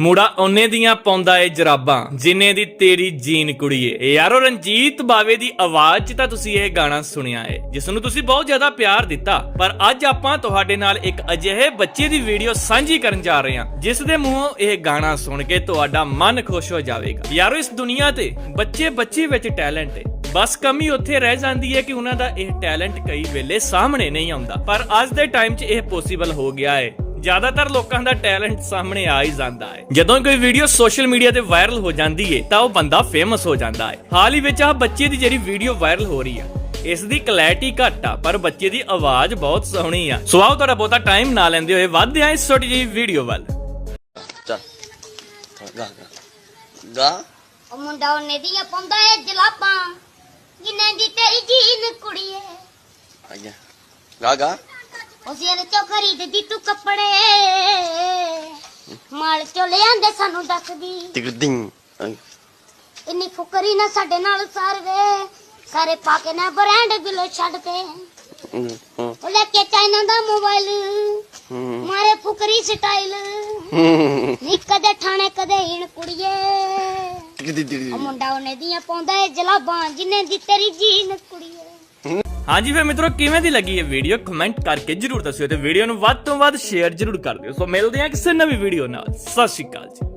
ਮੁੜਾ ਉਹਨੇ ਦੀਆਂ ਪਾਉਂਦਾ ਏ ਜਰਾਬਾਂ, ਜਿੰਨੇ ਦੀ ਤੇਰੀ ਜੀਨ ਕੁੜੀਏ। ਯਾਰੋ ਰਣਜੀਤ ਬਾਵੇ ਦੀ ਆਵਾਜ਼ 'ਚ ਤਾਂ ਤੁਸੀਂ ਇਹ ਗਾਣਾ ਸੁਣਿਆ ਏ, ਜਿਸ ਨੂੰ ਤੁਸੀਂ ਬਹੁਤ ਜ਼ਿਆਦਾ ਪਿਆਰ ਦਿੱਤਾ। ਪਰ ਅੱਜ ਆਪਾਂ ਤੁਹਾਡੇ ਨਾਲ ਇੱਕ ਅਜਿਹੇ ਬੱਚੇ ਦੀ ਵੀਡੀਓ ਸਾਂਝੀ ਕਰਨ ਜਾ ਰਹੇ ਹਾਂ, ਜਿਸ ਦੇ ਮੂੰਹੋਂ ਇਹ ਗਾਣਾ ਸੁਣ ਕੇ ਤੁਹਾਡਾ ਮਨ ਖੁਸ਼ ਹੋ ਜਾਵੇਗਾ। ਯਾਰੋ ਇਸ ਦੁਨੀਆ ਤੇ ਬੱਚੇ ਬੱਚੇ ਵਿੱਚ ਟੈਲੈਂਟ ਏ। ਬਸ ਕਮੀ ਉੱਥੇ ਰਹਿ ਜਾਂਦੀ ਹੈ ਕਿ ਉਹਨਾਂ ਦਾ ਇਹ ਟੈਲੈਂਟ ਕਈ ਵੇਲੇ ਸਾਹਮਣੇ ਨਹੀਂ ਆਉਂਦਾ। ਪਰ ਅੱਜ ਦੇ ਟਾਈਮ 'ਚ ਇਹ ਪੋਸੀਬਲ ਹੋ ਗਿਆ ਹੈ ਜ਼ਿਆਦਾਤਰ ਲੋਕਾਂ ਦਾ ਟੈਲੈਂਟ ਸਾਹਮਣੇ ਆ ਹੀ ਜਾਂਦਾ ਹੈ। ਜਦੋਂ ਕੋਈ ਵੀਡੀਓ ਸੋਸ਼ਲ ਮੀਡੀਆ ਤੇ ਵਾਇਰਲ ਹੋ ਜਾਂਦੀ ਹੈ ਤਾਂ ਉਹ ਬੰਦਾ ਫੇਮਸ ਹੋ ਜਾਂਦਾ ਹੈ। ਹਾਲ ਹੀ ਵਿੱਚ ਆ ਬੱਚੇ ਦੀ ਜਿਹੜੀ ਵੀਡੀਓ ਵਾਇਰਲ ਹੋ ਰਹੀ ਹੈ ਇਸ ਦੀ ਕਲੈਰਿਟੀ ਘੱਟ ਆ ਪਰ ਬੱਚੇ ਦੀ ਆਵਾਜ਼ ਬਹੁਤ ਸੋਹਣੀ ਆ। ਸੋ ਆਓ ਤੁਹਾਡਾ ਬਹੁਤਾ ਟਾਈਮ ਨਾ ਲੈਂਦੇ ਹੋਏ ਵੱਧਦੇ ਹਾਂ ਇਸ ਛੋਟੀ ਜਿਹੀ ਵੀਡੀਓ ਵੱਲ। ਚੱਲ। ਗਾ ਗਾ। ਗਾ। ਉਹ ਮੁੰਡਾ ਉਹਨੇ ਦੀਆਂ ਪਾਉਂਦਾ ਏ ਜਲਾਬਾਂ। ਜਿੰਨੇ ਦੀ ਤੇਰੀ ਜੀਨ ਕੁੜੀਏ। ਆਇਆ ਗਾ ਗਾ। ਉਹ ਸਿਰ ਚੋਂ ਖਰੀਦਦੀ ਤੂੰ ਕੱਪੜੇ। ਮਾਲ ਚੋਂ ਲਿਆਂਦੇ ਸਾਨੂੰ ਦੱਸਦੀ। ਆਈ ਇੰਨੀ ਫੁਕਰੀ ਨਾ ਸਾਡੇ ਨਾਲ ਸਰਵੇ ਸਾਰੇ ਪਾ ਕੇ ਨਾ ਬ੍ਰਾਂਡ ਬਿਲੋ ਛੱਡਦੇ ਹੂੰ ਹੂੰ। ਉਹ ਲੈ ਕੇ ਚਾਈਨਾ ਦਾ ਮੋਬਾਈਲ। ਮਾਰੇ ਫੁਕਰੀ ਸਟਾਈਲ। ਨੀ ਕਦੇ ਠਾਣੇ ਕਦੇ ਹੀਣ ਕੁੜੀਏ। ਉਹ ਮੁੰਡਾ ਉਹਨੇ ਦੀਆਂ ਪਾਉਂਦਾ ਏ ਜਲਾਬਾਂ ਜਿੰਨੇ ਦੀ ਤੇਰੀ ਜੀਨ ਕੁੜੀਏ। ਹਾਂਜੀ ਫਿਰ ਮਿੱਤਰੋ, ਕਿਵੇਂ ਦੀ ਲੱਗੀ ਇਹ ਵੀਡੀਓ ਕਮੈਂਟ ਕਰਕੇ ਜਰੂਰ ਦੱਸਿਓ ਤੇ ਵੀਡੀਓ ਨੂੰ ਵੱਧ ਤੋਂ ਵੱਧ ਸ਼ੇਅਰ ਜਰੂਰ ਕਰ ਦਿਓ। ਸੋ ਮਿਲਦੇ ਹਾਂ ਕਿਸੇ ਨਵੀਂ ਵੀਡੀਓ ਨਾਲ। ਸਤਿ ਸ਼੍ਰੀ ਅਕਾਲ ਜੀ।